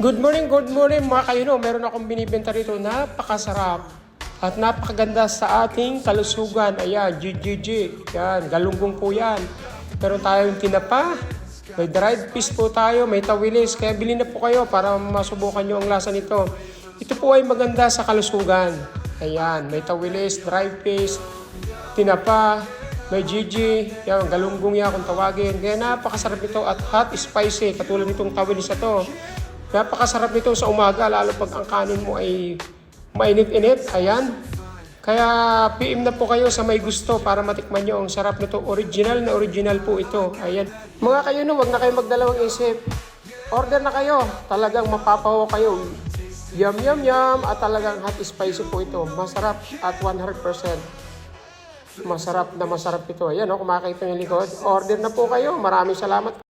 Good morning, good morning mga kayuno. Meron akong binibenta rito. Napakasarap at napakaganda sa ating kalusugan. Ayan, GGG. Yan, galunggong po yan. Meron tayong tinapa. May dried fish po tayo. May tawilis. Kaya bilhin na po kayo para masubukan nyo ang lasa nito. Ito po ay maganda sa kalusugan. Ayan, may tawilis, dried fish, tinapa, may Gigi, yan, galunggong yan kung tawagin. Kaya napakasarap nito at hot spicy, katulad nitong tawilis na to. Napakasarap nito sa umaga, lalo pag ang kanin mo ay mainit-init. Ayan. Kaya PM na po kayo sa may gusto para matikman nyo ang sarap nito. Original na original po ito. Ayan. Mga kayo no, wag na kayo magdalawang isip. Order na kayo. Talagang mapapaho kayo. Yum, yum, yum. At talagang hot spicy po ito. Masarap at 100%. Masarap na masarap ito. Ayan o, kumakita yung likod. Order na po kayo. Maraming salamat.